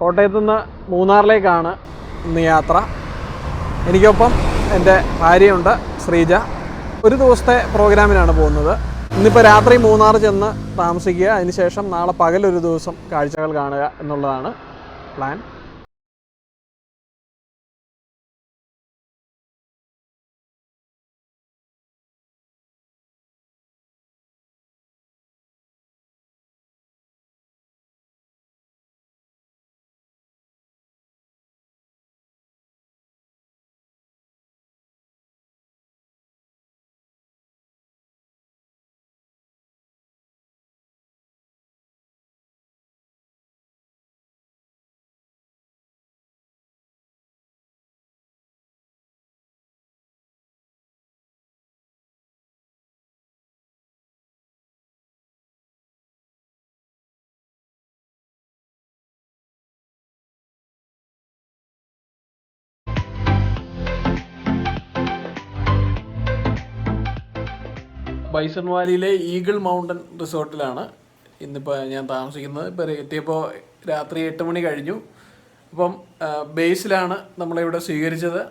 കോട്ടയത്തു നിന്ന് മൂന്നാറിലേക്കാണ് ഇന്ന് യാത്ര. എനിക്കൊപ്പം എന്റെ ഭാര്യയുണ്ട് ശ്രീജ. ഒരു ദിവസത്തെ പ്രോഗ്രാമിനാണ് പോകുന്നത്. ഇന്നിപ്പോൾ രാത്രി മൂന്നാർ ചെന്ന് താമസിക്കുക. അതിനുശേഷം നാളെ പകലൊരു ദിവസം കാഴ്ചകൾ കാണുക എന്നുള്ളതാണ് പ്ലാൻ. ബൈസൺ വാലിയിലെ ഈഗിൾ മൗണ്ടൻ റിസോർട്ടിലാണ് ഇന്നിപ്പോൾ ഞാൻ താമസിക്കുന്നത്. ഇപ്പോൾ എത്തിയപ്പോൾ രാത്രി എട്ട് മണി കഴിഞ്ഞു. അപ്പം ബേസിലാണ് നമ്മളിവിടെ സ്വീകരിച്ചത്.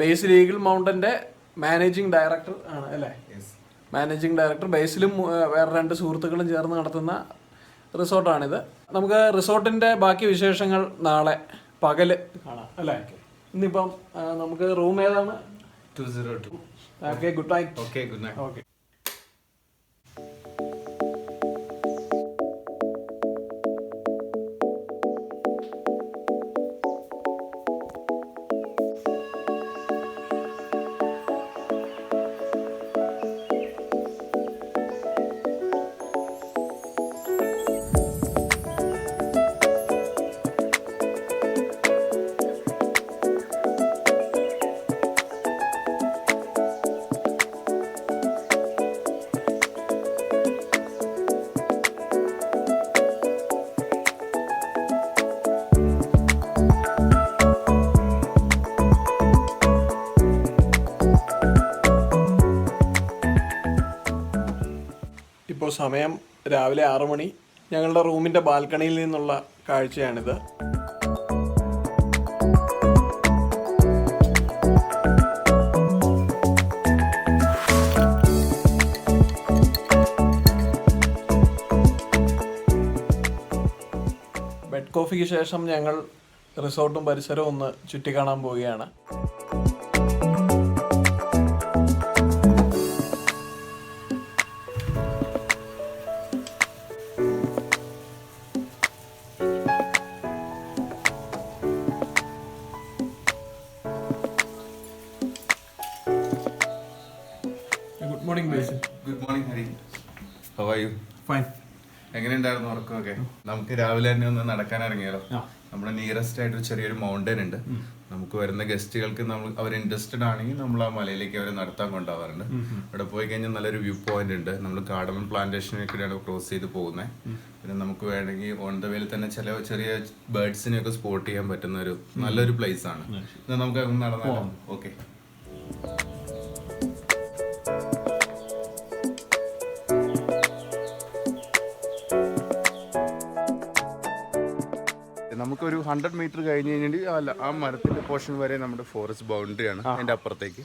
ബേസിൽ ഈഗിൾ മൗണ്ടന്റെ മാനേജിങ് ഡയറക്ടർ ആണ് അല്ലേ? Managing director. ബേസിലും വേറെ രണ്ട് സുഹൃത്തുക്കളും ചേർന്ന് നടത്തുന്ന റിസോർട്ടാണിത്. നമുക്ക് റിസോർട്ടിന്റെ ബാക്കി വിശേഷങ്ങൾ നാളെ പകൽ കാണാം അല്ലേ? ഇന്നിപ്പം നമുക്ക് റൂം ഏതാണ്? Two zero two okay good night okay good night okay ഇപ്പോൾ സമയം രാവിലെ ആറു മണി. ഞങ്ങളുടെ റൂമിന്റെ ബാൽക്കണിയിൽ നിന്നുള്ള കാഴ്ചയാണിത്. ബെഡ് കോഫിക്ക് ശേഷം ഞങ്ങൾ റിസോർട്ടും പരിസരവും ഒന്ന് ചുറ്റിക്കാണാൻ പോവുകയാണ്. നമുക്ക് രാവിലെ തന്നെ ഒന്ന് നടക്കാൻ ഇറങ്ങിയാലോ? നമ്മുടെ നിയറസ്റ്റ് ആയിട്ട് ചെറിയൊരു മൗണ്ടൻ ഉണ്ട്. നമുക്ക് വരുന്ന ഗസ്റ്റുകൾക്ക് നമ്മൾ അവർ ഇൻട്രസ്റ്റഡ് ആണെങ്കിൽ നമ്മൾ ആ മലയിലേക്ക് അവരെ നടത്താൻ കൊണ്ടുപോകാറുണ്ട്. അവിടെ പോയി കഴിഞ്ഞാൽ നല്ലൊരു വ്യൂ പോയിന്റ് ഉണ്ട്. നമ്മൾ കാർഡമൺ പ്ലാന്റേഷനൊക്കെയാണ് ക്രോസ് ചെയ്ത് പോകുന്നത് പിന്നെ നമുക്ക് വേണമെങ്കിൽ ഓൺ ദ വേയിൽ തന്നെ ചില ചെറിയ ബേർഡ്സിനെയൊക്കെ സ്പോട്ട് ചെയ്യാൻ പറ്റുന്ന ഒരു നല്ലൊരു പ്ലേസ് ആണ്. നമുക്ക് നടന്നാലോ? ഓക്കെ നമുക്കൊരു ഹൺഡ്രഡ് മീറ്റർ കഴിഞ്ഞ് കഴിഞ്ഞാൽ അല്ല ആ മരത്തിന്റെ പോർഷൻ വരെ നമ്മുടെ ഫോറസ്റ്റ് ബൗണ്ടറിയാണ് അതിന്റെ അപ്പുറത്തേക്ക്.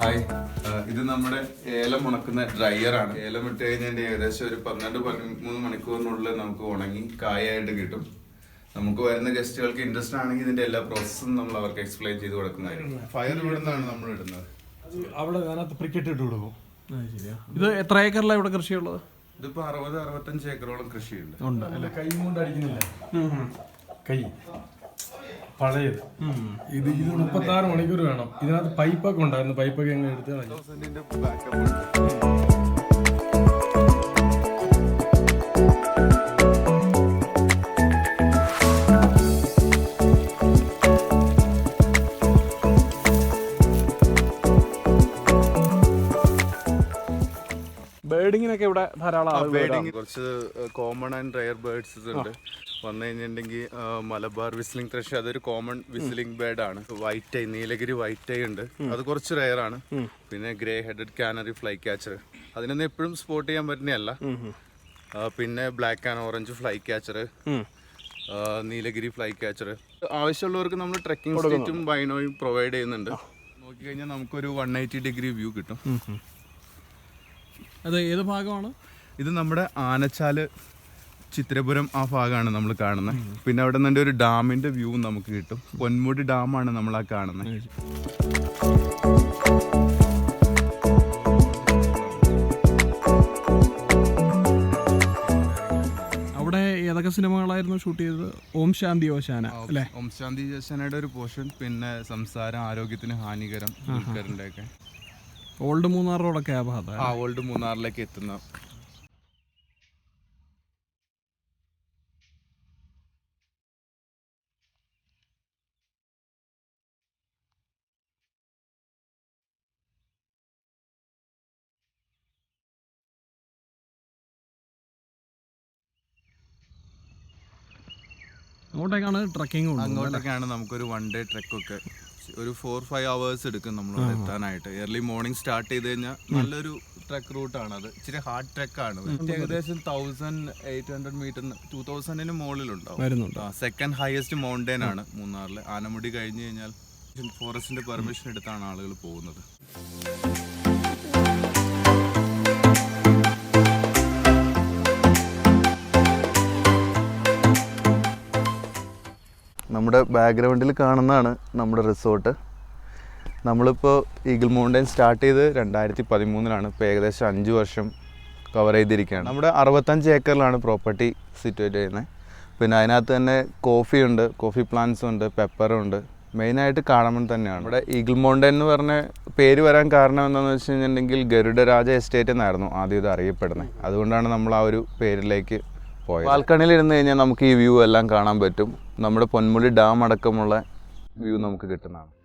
ഹായ് ഇത് നമ്മുടെ ഏലം ഉണക്കുന്ന ഡ്രയർ ആണ്. ഏലം ഇട്ട് കഴിഞ്ഞാൽ ഏകദേശം ഒരു പന്ത്രണ്ട് പതിമൂന്ന് മണിക്കൂറിനുള്ളിൽ നമുക്ക് ഉണങ്ങി കായായിട്ട് കിട്ടും. നമുക്ക് വരുന്ന ഗസ്റ്റുകൾക്ക് ഇൻട്രസ്റ്റ് ആണെങ്കിൽ ഇതിന്റെ എല്ലാ പ്രോസസ്സും നമ്മൾ അവർക്ക് എക്സ്പ്ലെയിൻ ചെയ്ത് കൊടുക്കുന്നതാണ് ഫയർ ഇവിടുന്നാണ് നമ്മൾ ഇടുന്നത്. അവിടെ അതിനകത്ത് പ്രിക്കറ്റ് ഇട്ട് കൊടുക്കും. ഇത് എത്ര ഏക്കറിലാണ് ഇവിടെ കൃഷിയുള്ളത്? ഇതിപ്പോ അറുപത് അറുപത്തഞ്ച് ഏക്കറോളം കൃഷിയുണ്ട്. ഉണ്ട് അല്ല? കൈ കൊണ്ട് അടിക്കുന്നില്ല. കൈ. പഴയത്. ഇത് ഇത് മുപ്പത്തി ആറ് മണിക്കൂർ വേണം. ഇതിനകത്ത് പൈപ്പൊക്കെ ഉണ്ടായിരുന്നു. പൈപ്പൊക്കെ എങ്ങനെ എടുത്ത് കളഞ്ഞു? ബേർഡിങ്ങിനൊക്കെ ഇവിടെ ധാരാളം കുറച്ച് കോമൺ ആൻഡ് റയർ ബേർഡ്സ് ഉണ്ട്. വന്നു കഴിഞ്ഞിട്ടുണ്ടെങ്കിൽ മലബാർ വിസ്ലിംഗ് ത്രഷ് അതൊരു കോമൺ വിസ്ലിംഗ് ബേർഡ് ആണ്. White eye Nilgiri white eye ഉണ്ട്. അത് കുറച്ച് റയർ ആണ്. പിന്നെ grey headed canary flycatcher അതിനൊന്നും എപ്പോഴും സ്പോട്ട് ചെയ്യാൻ പറ്റുന്നതല്ല. പിന്നെ black and orange flycatcher Nilgiri flycatcher ആവശ്യമുള്ളവർക്ക് നമ്മൾ ട്രെക്കിംഗ് സ്റ്റേറ്റും ബൈനോയും പ്രൊവൈഡ് ചെയ്യുന്നുണ്ട്. നോക്കിക്കഴിഞ്ഞാൽ നമുക്കൊരു വൺ എയ്റ്റി ഡിഗ്രി വ്യൂ കിട്ടും. അത് ഏത് ഭാഗമാണ്? ഇത് നമ്മുടെ ആനച്ചാൽ ചിത്രപുരം ആ ഭാഗമാണ് നമ്മൾ കാണുന്നത് പിന്നെ അവിടെ നിന്ന് ഒരു ഡാമിന്റെ വ്യൂ നമുക്ക് കിട്ടും. പൊന്മുടി ഡാമാണ് നമ്മൾ ആ കാണുന്നത് അവിടെ ഏതൊക്കെ സിനിമകളായിരുന്നു ഷൂട്ട് ചെയ്തത്? ഓം ശാന്തി ഓശാന അല്ലേ? ഓം ശാന്തി ഓശാനയുടെ ഒരു പോർഷൻ പിന്നെ സംസാരം ആരോഗ്യത്തിന് ഹാനികരം ഒക്കെ ഓൾഡ് മൂന്നാർ റോഡൊക്കെ ആ ഭാഗത്താണ് ആ ഓൾഡ് മൂന്നാറിലേക്ക് എത്തുന്ന. അങ്ങോട്ടേക്കാണ് ട്രക്കിംഗ് അങ്ങോട്ടേക്കാണ് അങ്ങോട്ടൊക്കെയാണ് നമുക്കൊരു വൺ ഡേ ട്രെക്കൊക്കെ. ഒരു ഫോർ ഫൈവ് അവേഴ്സ് എടുക്കും നമ്മൾ എത്താനായിട്ട്. ഏർലി മോർണിംഗ് സ്റ്റാർട്ട് ചെയ്ത് കഴിഞ്ഞാൽ നല്ലൊരു ട്രക്ക് റൂട്ടാണ് അത് ഇച്ചിരി ഹാർഡ് ട്രക്ക് ആണ് ഏകദേശം thousand eight hundred metre two തൗസൻഡിന് മുകളിലുണ്ടാവും. സെക്കൻഡ് ഹയസ്റ്റ് മൗണ്ടൈൻ ആണ് മൂന്നാറിൽ ആനമുടി കഴിഞ്ഞു കഴിഞ്ഞാൽ ഫോറസ്റ്റിന്റെ പെർമിഷൻ എടുത്താണ് ആളുകൾ പോകുന്നത്. നമ്മുടെ ബാക്ക്ഗ്രൗണ്ടിൽ കാണുന്നതാണ് നമ്മുടെ റിസോർട്ട് നമ്മളിപ്പോൾ ഈഗിൾ മൗണ്ടൈൻ സ്റ്റാർട്ട് ചെയ്ത് രണ്ടായിരത്തി പതിമൂന്നിലാണ് ഇപ്പോൾ ഏകദേശം അഞ്ച് വർഷം കവർ ചെയ്തിരിക്കുകയാണ്. നമ്മുടെ അറുപത്തഞ്ച് ഏക്കറിലാണ് പ്രോപ്പർട്ടി സിറ്റുവേറ്റ് ചെയ്യുന്നത്. പിന്നെ അതിനകത്ത് തന്നെ കോഫി ഉണ്ട് കോഫി പ്ലാന്റ്സ് ഉണ്ട് പെപ്പറും ഉണ്ട്. മെയിനായിട്ട് കാടമൺ തന്നെയാണ്. ഇവിടെ ഈഗിൾ മൗണ്ടൈൻ എന്ന് പറഞ്ഞ പേര് വരാൻ കാരണം എന്താണെന്ന് വെച്ച് കഴിഞ്ഞിട്ടുണ്ടെങ്കിൽ ഗരുഡരാജ എസ്റ്റേറ്റ് എന്നായിരുന്നു ആദ്യം ഇത് അറിയപ്പെടുന്നത്. അതുകൊണ്ടാണ് നമ്മൾ ആ ഒരു പേരിലേക്ക് പോയത്. ബാൽക്കണിയിൽ ഇരുന്ന് കഴിഞ്ഞാൽ നമുക്ക് ഈ വ്യൂ എല്ലാം കാണാൻ പറ്റും. നമ്മുടെ പൊന്മുടി ഡാം അടക്കമുള്ള വ്യൂ നമുക്ക് കിട്ടുന്നതാണ്.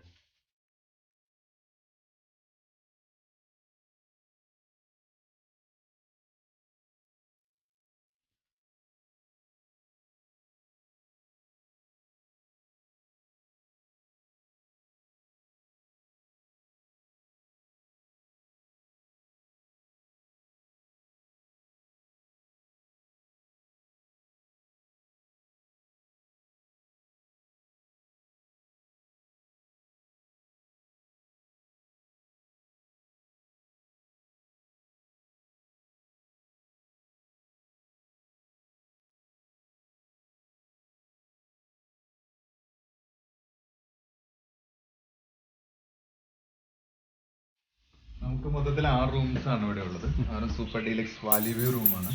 നമുക്ക് മൊത്തത്തിൽ ആറ് റൂംസ് ആണ് ഇവിടെ ഉള്ളത്. ആറ് സൂപ്പർ ഡീലക്സ് വാലി വ്യൂ റൂമാണ്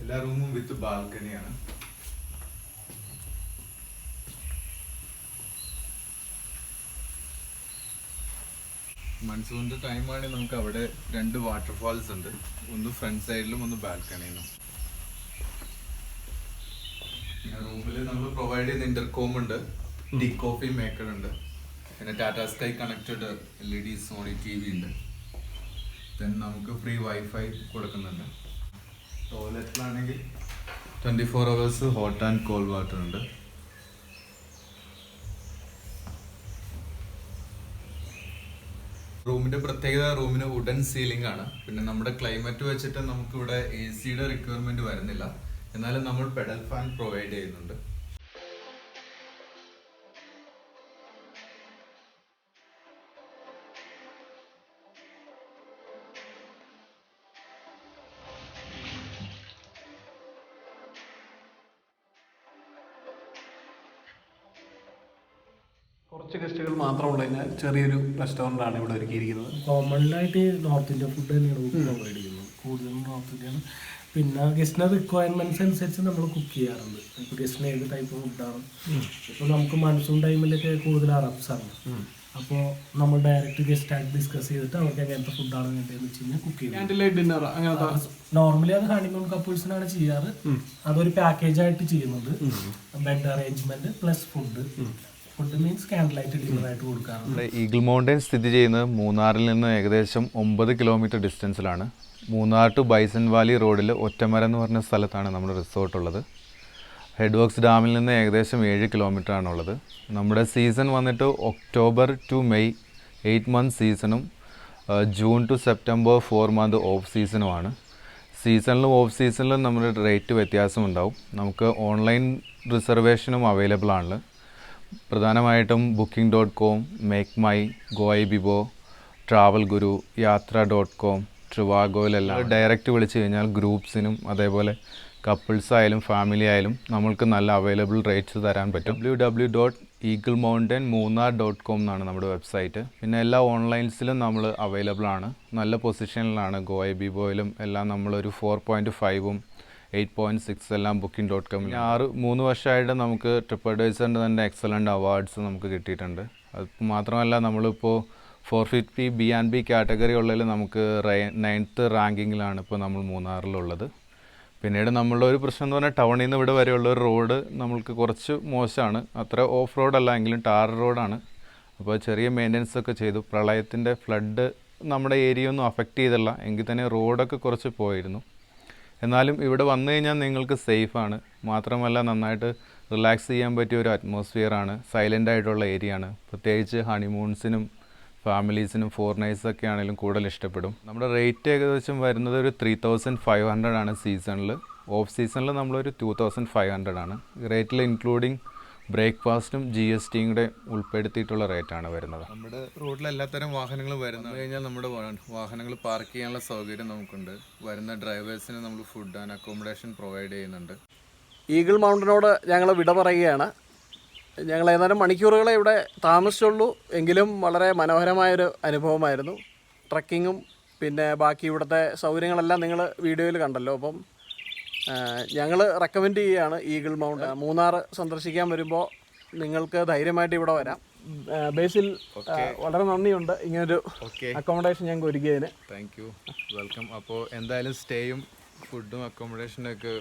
എല്ലാ റൂമും വിത്ത് ബാൽക്കണിയാണ് മൺസൂണിന്റെ ടൈമാണെങ്കിൽ നമുക്ക് അവിടെ രണ്ട് വാട്ടർഫാൾസ് ഉണ്ട്. ഒന്ന് ഫ്രണ്ട് സൈഡിലും ഒന്ന് ബാൽക്കണിയിലും റൂമിൽ നമ്മൾ പ്രൊവൈഡ് ചെയ്യുന്ന ഇന്റർകോം ഉണ്ട്. ടീ കോഫി മേക്കർ ഉണ്ട്. പിന്നെ Tata sky connected L E D Sony T V ഉണ്ട്. ദെൻ നമുക്ക് ഫ്രീ വൈഫൈ കൊടുക്കുന്നുണ്ട്. ടോയ്ലറ്റിലാണെങ്കിൽ twenty four hours hot and cold water ഉണ്ട്. റൂമിന്റെ പ്രത്യേകത റൂമിന് വുഡൻ സീലിംഗ് ആണ്. പിന്നെ നമ്മുടെ ക്ലൈമറ്റ് വെച്ചിട്ട് നമുക്കിവിടെ എ സിയുടെ റിക്വയർമെന്റ് വരുന്നില്ല. എന്നാലും നമ്മൾ പെഡൽ ഫാൻ പ്രൊവൈഡ് ചെയ്യുന്നുണ്ട്. കുറച്ച് ഗസ്റ്റുകൾ മാത്രമുള്ളതിനാൽ ചെറിയൊരു റെസ്റ്റോറന്റ് ആണ് ഇവിടെ ഒരുക്കിയിരിക്കുന്നത്. കോമണായിട്ട് നോർത്ത് ഇന്ത്യ ഫുഡ് തന്നെയാണ് പ്രൊവൈഡ് ചെയ്യുന്നത്. കൂടുതലും നോർത്ത് ഇന്ത്യയാണ് പിന്നെ ഗസ്റ്റിന് റിക്വയർമെന്റ്സ് അനുസരിച്ച് നമ്മൾ കുക്ക് ചെയ്യാറുണ്ട്. ഇപ്പോൾ ഗസ്റ്റിന് ഏത് ടൈപ്പ് ഫുഡാണ് ഇപ്പോൾ നമുക്ക് മൺസൂൺ ടൈമിലൊക്കെ കൂടുതൽ അറബ്സ് ആണ്. അപ്പോൾ നമ്മൾ ഡയറക്റ്റ് ഗസ്റ്റ് ആയിട്ട് ഡിസ്കസ് ചെയ്തിട്ട് അവർക്ക് എങ്ങനത്തെ ഫുഡാണ് വേണ്ടതെന്ന് വെച്ച് കഴിഞ്ഞാൽ കുക്ക് ചെയ്യും. നോർമലി അത് ഹണിമൂൺ കപ്പിൾസിനാണ് ചെയ്യാറ്. അതൊരു പാക്കേജായിട്ട് ചെയ്യുന്നത്. Bed arrangement plus food eagle mountain സ്ഥിതി ചെയ്യുന്നത് മൂന്നാറിൽ നിന്ന് ഏകദേശം ഒമ്പത് കിലോമീറ്റർ ഡിസ്റ്റൻസിലാണ് മൂന്നാർ ടു ബൈസൺ വാലി റോഡിൽ ഒറ്റമരം എന്ന് പറഞ്ഞ സ്ഥലത്താണ് നമ്മുടെ റിസോർട്ട് ഉള്ളത്. ഹെഡ് വർക്ക്സ് ഡാമിൽ നിന്ന് ഏകദേശം ഏഴ് കിലോമീറ്റർ ആണുള്ളത്. നമ്മുടെ സീസൺ വന്നിട്ട് October to May eight month സീസണും June to September four month off സീസണുമാണ് സീസണിലും ഓഫ് സീസണിലും നമ്മുടെ റേറ്റ് വ്യത്യാസം ഉണ്ടാവും. നമുക്ക് ഓൺലൈൻ റിസർവേഷനും അവൈലബിൾ ആണ് പ്രധാനമായിട്ടും booking dot com make my Goibibo travel guru Yatra dot com ട്രിവാഗോയിലെല്ലാം direct വിളിച്ചു കഴിഞ്ഞാൽ ഗ്രൂപ്പ്സിനും അതേപോലെ കപ്പിൾസ് ആയാലും ഫാമിലി ആയാലും നമ്മൾക്ക് നല്ല അവൈലബിൾ റേറ്റ്സ് തരാൻ പറ്റും. W W dot eagle mountain Munnar dot com എന്നാണ് നമ്മുടെ വെബ്സൈറ്റ് പിന്നെ എല്ലാ ഓൺലൈൻസിലും നമ്മൾ അവൈലബിൾ ആണ്. നല്ല പൊസിഷനിലാണ് ഗോയ ബിബോയിലും എല്ലാം നമ്മളൊരു ഫോർ പോയിന്റ് ഫൈവും എയ്റ്റ് പോയിന്റ് സിക്സ് എല്ലാം ബുക്കിംഗ് ഡോട്ട് കോമിൽ ആറ് മൂന്ന് വർഷമായിട്ട് നമുക്ക് ട്രിപ്പ് അഡ്വൈസറിന്റെ തന്നെ എക്സലന്റ് അവാർഡ്സ് നമുക്ക് കിട്ടിയിട്ടുണ്ട്. അത് മാത്രമല്ല നമ്മളിപ്പോൾ four fifty B and B category ഉള്ളതിൽ നമുക്ക് നയൻത്ത് റാങ്കിങ്ങിലാണ് ഇപ്പോൾ നമ്മൾ മൂന്നാറിലുള്ളത്. പിന്നീട് നമ്മളുടെ ഒരു പ്രശ്നം എന്ന് പറഞ്ഞാൽ ടൗണിൽ നിന്ന് ഇവിടെ വരെയുള്ള ഒരു റോഡ് നമ്മൾക്ക് കുറച്ച് മോശമാണ്. അത്ര ഓഫ് റോഡല്ല എങ്കിലും ടാർ റോഡാണ് അപ്പോൾ ചെറിയ മെയിന്റനൻസ് ഒക്കെ ചെയ്തു. പ്രളയത്തിന്റെ ഫ്ലഡ് നമ്മുടെ ഏരിയ ഒന്നും അഫക്റ്റ് ചെയ്തല്ല. എങ്കിൽ തന്നെ റോഡൊക്കെ കുറച്ച് പോയിരുന്നു. എന്നാലും ഇവിടെ വന്നു കഴിഞ്ഞാൽ നിങ്ങൾക്ക് സേഫാണ് മാത്രമല്ല നന്നായിട്ട് റിലാക്സ് ചെയ്യാൻ പറ്റിയ ഒരു അറ്റ്മോസ്ഫിയറാണ് സൈലന്റ് ആയിട്ടുള്ള ഏരിയ ആണ്. പ്രത്യേകിച്ച് ഹണിമൂൺസിനും ഫാമിലീസിനും ഫോറിനേഴ്സൊക്കെ ആണെങ്കിലും കൂടുതൽ ഇഷ്ടപ്പെടും. നമ്മുടെ റേറ്റ് ഏകദേശം വരുന്നത് ഒരു ത്രീ തൗസൻഡ് ഫൈവ് ഹൺഡ്രഡ് ആണ് സീസണിൽ ഓഫ് സീസണിൽ നമ്മളൊരു ടു തൗസൻഡ് ഫൈവ് ഹൺഡ്രഡ് ആണ്. റേറ്റിൽ ഇൻക്ലൂഡിങ് ബ്രേക്ക്ഫാസ്റ്റും ജി എസ് ടിയും കൂടെ ഉൾപ്പെടുത്തിയിട്ടുള്ള റേറ്റാണ് വരുന്നത്. നമ്മുടെ റോഡിൽ എല്ലാത്തരം വാഹനങ്ങളും വരുന്നത് കഴിഞ്ഞാൽ നമ്മുടെ വാഹനങ്ങൾ പാർക്ക് ചെയ്യാനുള്ള സൗകര്യം നമുക്കുണ്ട്. വരുന്ന ഡ്രൈവേഴ്സിന് നമ്മൾ ഫുഡ് ആൻഡ് അക്കോമഡേഷൻ പ്രൊവൈഡ് ചെയ്യുന്നുണ്ട്. ഈഗിൾ മൗണ്ടനോട് ഞങ്ങൾ വിട പറയുകയാണ്. ഞങ്ങൾ ഏതാനും മണിക്കൂറുകളെ ഇവിടെ താമസിച്ചുള്ളൂ. എങ്കിലും വളരെ മനോഹരമായൊരു അനുഭവമായിരുന്നു. ട്രക്കിങ്ങും പിന്നെ ബാക്കി ഇവിടുത്തെ സൗകര്യങ്ങളെല്ലാം നിങ്ങൾ വീഡിയോയിൽ കണ്ടല്ലോ. അപ്പം ഞങ്ങൾ റെക്കമെൻഡ് ചെയ്യുകയാണ് ഈഗിൾ മൗണ്ട് മൂന്നാർ സന്ദർശിക്കാൻ വരുമ്പോൾ നിങ്ങൾക്ക് ധൈര്യമായിട്ട് ഇവിടെ വരാം. ബേസിൽ വളരെ നന്ദിയുണ്ട് ഇങ്ങനൊരു അക്കോമഡേഷൻ ഞങ്ങൾക്ക് ഒരുക്കിയതിന്. താങ്ക് യു വെൽക്കം അപ്പോൾ എന്തായാലും സ്റ്റേയും ഫുഡും അക്കോമഡേഷനും ഒക്കെ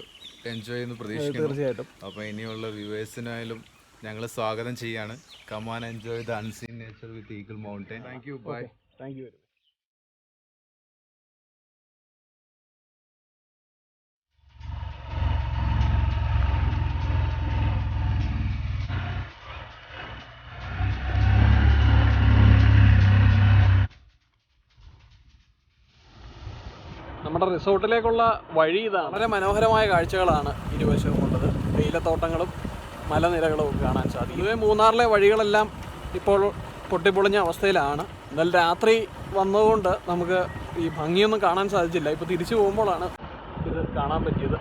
എൻജോയ് ചെയ്യുന്നു പ്രതീക്ഷിക്കുന്നു. തീർച്ചയായിട്ടും. അപ്പോൾ ഇനിയുള്ള വ്യൂവേഴ്സിനായാലും ഞങ്ങൾ സ്വാഗതം ചെയ്യാണ്. Come on enjoy the unseen nature with eagle mountain thank you bye thank you നമ്മുടെ റിസോർട്ടിലേക്കുള്ള വഴി ഇതാണ്. വളരെ മനോഹരമായ കാഴ്ചകളാണ് ഇരുവശവും ഉള്ളത്. തേയിലത്തോട്ടങ്ങളും മലനിരകളും കാണാൻ സാധിക്കും. ഇതുവേ മൂന്നാറിലെ വഴികളെല്ലാം ഇപ്പോൾ പൊട്ടിപ്പൊളിഞ്ഞ അവസ്ഥയിലാണ്. എന്നാൽ രാത്രി വന്നതുകൊണ്ട് നമുക്ക് ഈ ഭംഗിയൊന്നും കാണാൻ സാധിച്ചില്ല. ഇപ്പോൾ തിരിച്ചു പോകുമ്പോഴാണ് ഇത് കാണാൻ പറ്റിയത്.